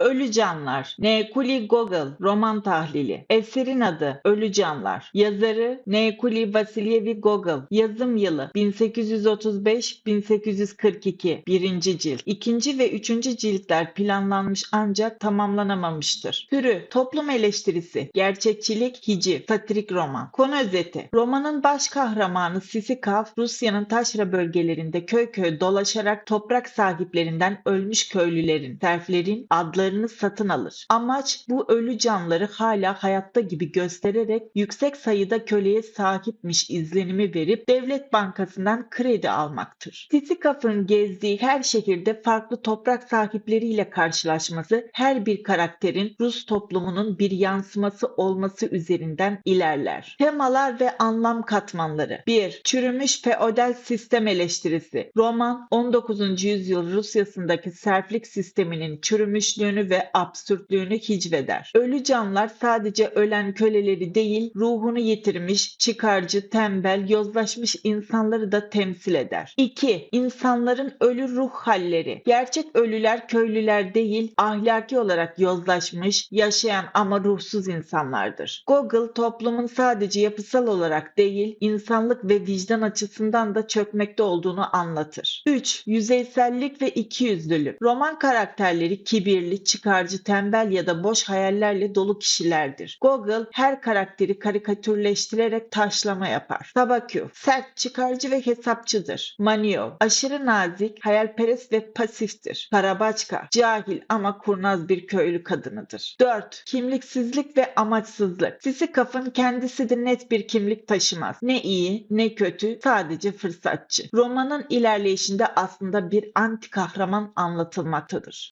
Ölü Canlar, Nekuli Gogol, roman tahlili. Eserin adı Ölü Canlar. Yazarı Nekuli Vasilyevi Gogol. Yazım yılı 1835-1842. Birinci cilt. İkinci ve üçüncü ciltler planlanmış ancak tamamlanamamıştır. Türü Toplum eleştirisi, gerçekçilik, hiciv, satirik roman. Konu özeti. Romanın baş kahramanı Sisikaf, Rusya'nın taşra bölgelerinde köy köy dolaşarak toprak sahiplerinden ölmüş köylülerin, serflerin adlarını satın alır. Amaç bu ölü canları hala hayatta gibi göstererek yüksek sayıda köleye sahipmiş izlenimi verip devlet bankasından kredi almaktır. Sisikaf'ın gezdiği her şehirde farklı toprak sahipleriyle karşılaşması her bir karakterin Rus toplumunun bir yansıması olması üzerinden ilerler. Temalar ve anlam katmanları 1. Çürümüş feodal sistem eleştirisi. Roman 19. yüzyıl Rusyasındaki serflik sisteminin çürümüşlüğünü ve absürtlüğünü hicveder. Ölü canlar sadece ölen köleleri değil, ruhunu yitirmiş, çıkarcı, tembel, yozlaşmış insanları da temsil eder. 2. İnsanların ölü ruh halleri. Gerçek ölüler köylüler değil, ahlaki olarak yozlaşmış, yaşayan ama ruhsuz insanlardır. Gogol toplumun sadece yapısal olarak değil, insanlık ve vicdan açısından da çökmekte olduğunu anlatır. 3. Yüzeysellik ve ikiyüzlülük. Roman karakterleri kibirli, çıkarcı, tembel ya da boş hayallerle dolu kişilerdir. Gogol her karakteri karikatürleştirerek taşlama yapar. Tabakyo, sert, çıkarcı ve hesapçıdır. Manio, aşırı nazik, hayalperest ve pasiftir. Karabaçka, cahil ama kurnaz bir köylü kadınıdır. 4. Kimliksizlik ve amaçsızlık. Sisikaf'ın kendisi de net bir kimlik taşımaz. Ne iyi ne kötü sadece fırsatçı. Romanın ilerleyişinde aslında bir anti kahraman anlatılmaktadır.